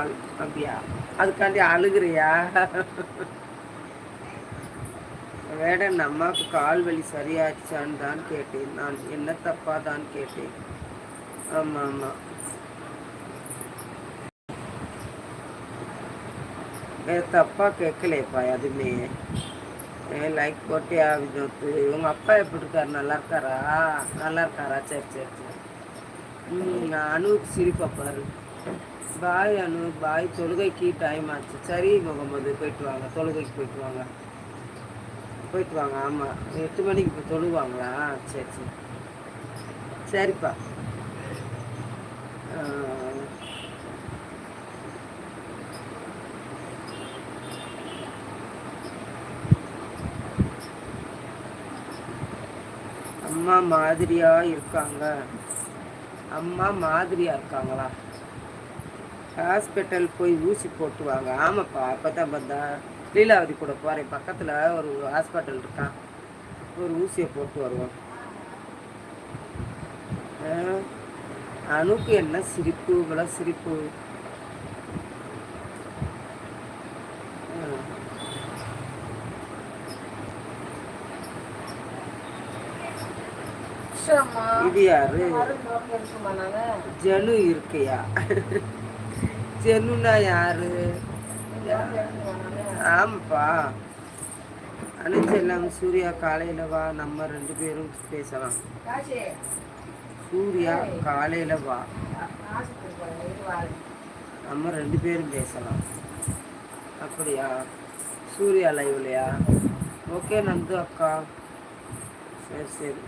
நாள் அப்படியா? அதுக்காண்டி அழுகிறியா? வேடன் அம்மாவுக்கு கால் வலி சரியாச்சான்னு தான் கேட்டேன். நான் என்ன தப்பா தான் கேட்டேன் ஆமாம் ஆமாம் தப்பா கேட்கலையப்பா எதுவுமே. லைக் போட்டியா வினோத்து. உங்க அப்பா எப்படி இருக்காரு நல்லா இருக்காரா நல்லா இருக்காரா சரி சரி. சரி அணுவுக்கு சிரிப்பா பாரு. பாய் அனு பாய் தொழுகைக்கு டைம் ஆச்சு. சரி முகமது போயிட்டு வாங்க. தொழுகைக்கு போயிட்டு வாங்க. போயிட்டு வாங்க ஆமாம் எட்டு மணிக்கு இப்போ தொழுவாங்களா? சரி சரி. சரிப்பா. அம்மா மாதிரியா இருக்காங்க? அம்மா மாதிரியா இருக்காங்களா? ஹாஸ்பிட்டல் போய் ஊசி போட்டு வாங்க ஆமாப்பா அப்போ தான் பார்த்தா லீலாவதி கூட போகிறேன் பக்கத்தில் ஒரு ஹாஸ்பிட்டல் இருக்கான் ஒரு ஊசியை போட்டு வருவோம். அணுக்கு என்ன சிரிப்பு? இவ்வளோ சிரிப்பு. இது யாரு? ஜனு இருக்கையா? ஜனுனா யாரு? ஆமாப்பா. அனுச்செல்லாம் சூர்யா காலையில் வா நம்ம ரெண்டு பேரும் பேசலாம். சூர்யா காலையில் வா. நம்ம ரெண்டு பேரும் பேசலாம். அப்படியா? சூர்யா லைவ்லையா? ஓகே நந்து அக்கா. சரி சரி.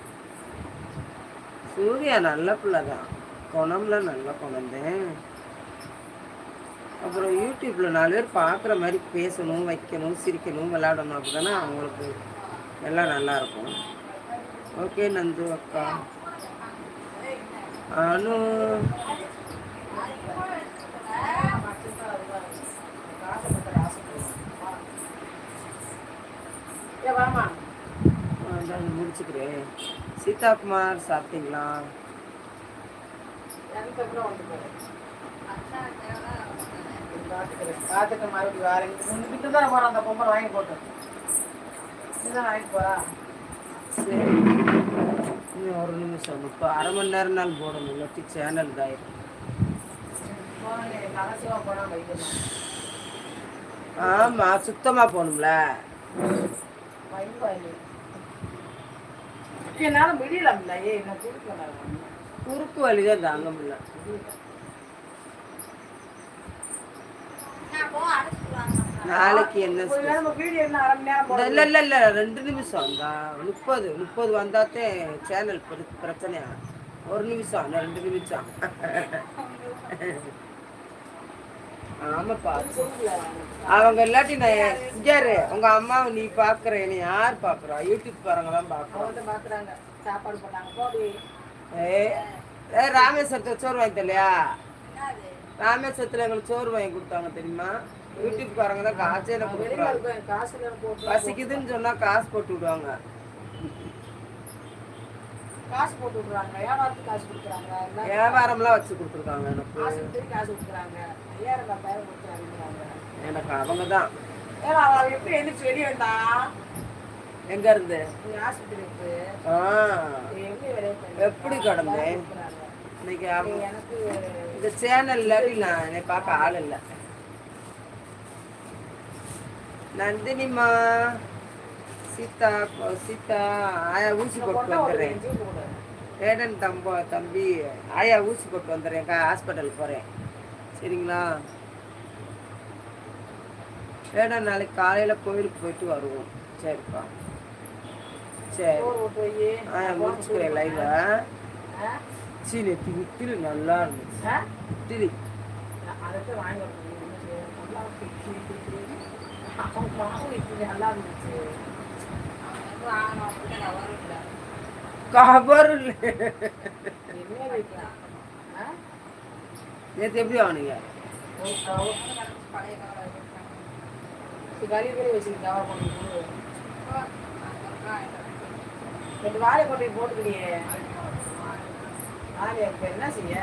சூர்யா நல்ல பிள்ளை தான் குணம்ல நல்ல குணந்தேன் அப்புறம் யூடியூப்பில் நாலு பேர் பார்க்குற மாதிரி பேசணும் வைக்கணும் சிரிக்கணும் விளையாடணும் அப்படின்னா அவங்களுக்கு எல்லாம் நல்லாயிருக்கும் ஓகே நந்து அக்கா. அனு. முடிச்சுக்கிறேன். சீதாகுமார் சாப்பிட்டீங்களா? பார்த்துட்டு மறுபடியும் வரேன். கிட்ட தான் போகிறேன் அந்த பொம்பளை வாங்கி போட்டு. இதுதான் வாங்கி போகிறா சரி இன்னும் ஒரு நிமிஷம் இப்போ அரை மணி நேரம்னாலும் போடணும். இல்லாட்டி சேனல் இதாயிரும். ஆமாம் சுத்தமாக போகணும்ல. என்னால முடியல ஏ என்ன குறுக்கு வழி தான் தாங்க முடியல. நாளைக்கு என்ன இல்ல இல்ல இல்ல ரெண்டு நிமிஷம் முப்பது முப்பது வந்தாத்தே சேனல் பிரச்சனையா ஒரு நிமிஷம் ரெண்டு நிமிஷம். ஆமாப்பா. அவங்க இல்லாட்டி நான் இங்காரு. உங்க அம்மாவை நீ பாக்குற என்ன யார் பாக்குறா? யூடியூப் பாருங்க தான் பாக்குறாங்க. ஏ ராமேஸ்வரத்தை சோறு வாங்கி தரலையா? ராமேஸ்வரத்துல எங்களுக்கு சோறு வாங்கி கொடுத்தாங்க தெரியுமா? யூடியூப் காரங்க தான் காசே கொடுக்குறாங்க பசிக்குதுன்னு சொன்னா காசு போட்டு விடுவாங்க. காசு போட்டு விடுறாங்க. வியாபாரத்துக்கு காசு கொடுக்குறாங்க. வியாபாரம்லாம் வச்சு கொடுத்துருக்காங்க எனக்கு. காசு கொடுக்குறாங்க. ஐயாயிரம் பத்தாயிரம் கொடுக்குறாங்க எனக்கு அவங்க தான். ஏன்னா அவன் எப்படி எழுந்திரிச்சு வெளியே வந்தா? எங்க இருந்து? எப்படி கடந்தேன்? இன்னைக்கு எனக்கு இந்த சேனல் இல்லாட்டி நான் என்னை பார்க்க ஆள் இல்லை. நந்தினிமா சீதா சீதா ஆயா ஊசி போட்டு வந்துடுறேன். வேடன் தம்போ தம்பி ஆயா ஊசி போட்டு வந்துடுறேன். ஹாஸ்பிட்டல் போகிறேன் சரிங்களா? வேடன் நாளைக்கு காலையில் கோயிலுக்கு போயிட்டு வருவோம். சரிப்பா. சரி. ஆ முடிச்சுக்கிறேன் லைவா சீனி திரி திரி நல்லா இருந்துச்சு. திரி கவர் நேற்று எப்படி ஆனீங்க ரெண்டு வாழை கொண்டு ஆளு இப்ப என்ன செய்ய